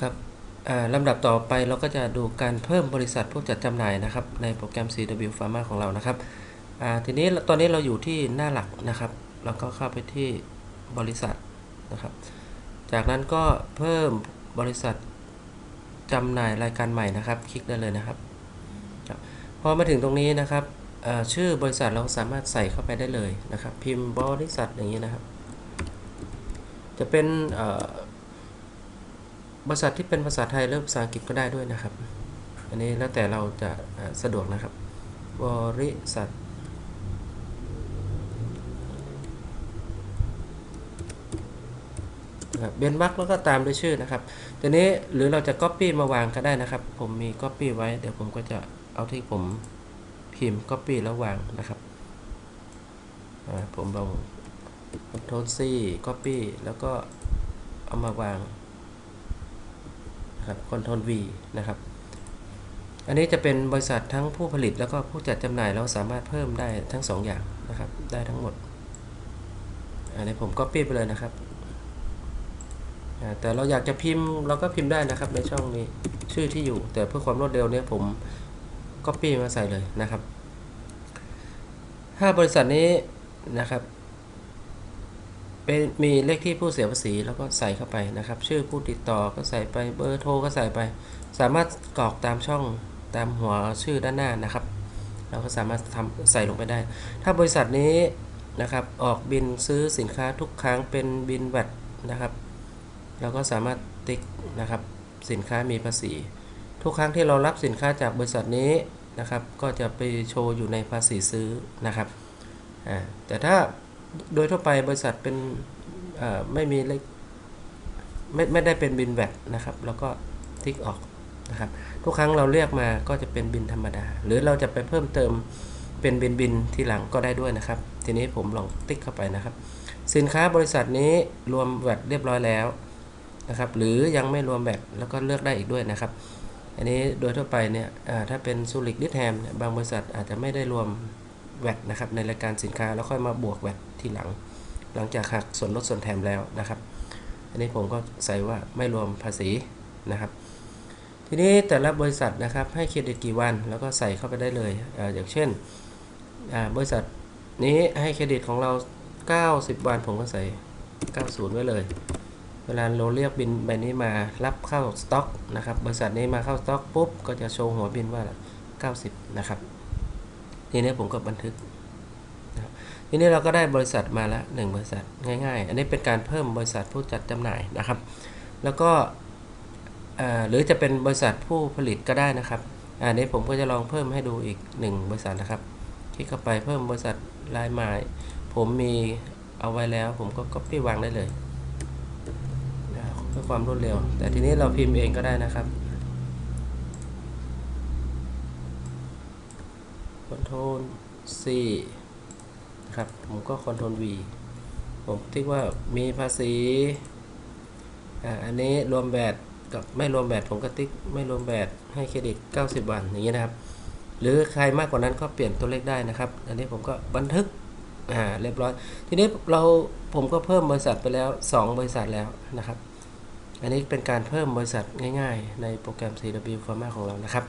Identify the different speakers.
Speaker 1: ครับลำดับต่อไปเราก็จะดูการเพิ่มบริษัทผู้จัดจำหน่ายนะครับในโปรแกรม CW Pharma ของเรานะครับทีนี้ตอนนี้เราอยู่ที่หน้าหลักนะครับเราก็เข้าไปที่บริษัทนะครับ จากนั้นก็เพิ่มบริษัทจำหน่ายรายการใหม่นะครับ คลิกได้เลยนะครับพอมาถึงตรงนี้นะครับชื่อบริษัทเราสามารถใส่เข้าไปได้เลยนะครับ พิมพ์บริษัทอย่างนี้นะครับ จะเป็น บริษัทที่เป็นภาษาไทยหรือภาษาอังกฤษก็ได้ด้วยนะครับ อันนี้แล้วแต่เราจะสะดวกนะครับ บริษัทครับเบนวักแล้วก็ตามด้วยชื่อนะครับทีนี้หรือเราจะ Copy มาวางก็ได้นะครับ ผมมี Copy ไว้ เดี๋ยวผมก็จะเอาที่ผมพิมพ์ Copy แล้ววางนะครับ ผมลอง Ctrl C Copy แล้วก็เอามาวาง นะครับ Ctrl V นะครับ อันนี้จะเป็นบริษัททั้งผู้ผลิตแล้วก็ผู้จัดจำหน่ายเราสามารถเพิ่มได้ทั้งสองอย่างนะครับ ได้ทั้งหมด อันนี้ผม Copy ไปเลยนะครับ แต่เราอยากจะพิมพ์เราก็พิมพ์ได้นะครับในช่องนี้ชื่อที่อยู่ แต่เพื่อความรวดเร็วเนี่ยผมก็ปี้มาใส่เลยนะครับถ้าบริษัทนี้นะครับ เป็นมีเลขที่ผู้เสียภาษีแล้วก็ใส่เข้าไปนะครับ ชื่อผู้ติดต่อก็ใส่ไปเบอร์โทรก็ใส่ไป สามารถกรอกตามช่องตามหัวชื่อด้านหน้านะครับ เราก็สามารถทำใส่ลงไปได้ ถ้าบริษัทนี้นะครับออกบินซื้อสินค้าทุกครั้งเป็นบินแวดนะครับ เราก็สามารถติ๊กนะครับสินค้ามีภาษี ทุกครั้งที่เรารับสินค้าจากบริษัทนี้นะครับ ก็จะไปโชว์อยู่ในภาษีซื้อนะครับแต่ถ้า โดยทั่วไปบริษัทเป็นไม่มีเลขไม่ไม่ได้เป็นบินแวดนะครับ แล้วก็ติ๊กออกนะครับ ทุกครั้งเราเรียกมาก็จะเป็นบินธรรมดา หรือเราจะไปเพิ่มเติมเป็นบินบินทีหลังก็ได้ด้วยนะครับ ทีนี้ผมลองติ๊กเข้าไปนะครับ สินค้าบริษัทนี้รวมแวดเรียบร้อยแล้วนะครับ หรือยังไม่รวมแวดแล้วก็เลือกได้อีกด้วยนะครับ อันนี้โดยทั่วไปเนี่ยถ้าเป็นซูริกดิสแฮมบางบริษัทอาจจะไม่ได้รวม แวดนะครับในรายการสินค้าแล้วค่อยมาบวกแวดทีหลัง หลังจากหักส่วนลดส่วนแถมแล้วนะครับ อันนี้ผมก็ใส่ว่าไม่รวมภาษีนะครับ ทีนี้แต่ละบริษัทนะครับให้เครดิตกี่วันแล้วก็ใส่เข้าไปได้เลยออย่างเช่นบริษัทนี้ให้เครดิตของเรา 90 วันผมก็ใส่ 90 ไว้เลย เวลาเราเรียกบินใบนี้มารับเข้าสต็อกนะครับ บริษัทนี้มาเข้าสต็อกปุ๊บก็จะโชว์หัวบินว่า 90 นะครับ ทีนี้ผมก็บันทึกทีนี้เราก็ได้บริษัทมาแล้วหนึ่งบริษัทง่าย ๆ อันนี้เป็นการเพิ่มบริษัทผู้จัดจำหน่ายนะครับ แล้วก็หรือจะเป็นบริษัทผู้ผลิตก็ได้นะครับอันนี้ผมก็จะลองเพิ่มให้ดูอีก 1 บริษัทนะครับ คลิกเข้าไปเพิ่มบริษัทรายหมายผมมีเอาไว้แล้ว ผมก็ copy วางได้เลยนะเพื่อความรวดเร็ว แต่ทีนี้เราพิมพ์เองก็ได้นะครับ Ctrl C นะครับผมก็ Ctrl V ผมติ๊กว่ามีภาษีอ่าอันนี้รวมแบตกับไม่รวมแบตผมก็ติ๊กไม่รวมแบตให้เครดิต 90 วันอย่างนี้นะครับ หรือใครมากกว่านั้นก็เปลี่ยนตัวเลขได้นะครับ อันนี้ผมก็บันทึกอ่าเรียบร้อย ทีนี้เราผมก็เพิ่มบริษัทไปแล้ว 2 บริษัทแล้วนะครับ อันนี้เป็นการเพิ่มบริษัทง่าย ๆ ในโปรแกรม CW Pharma ของเรานะครับ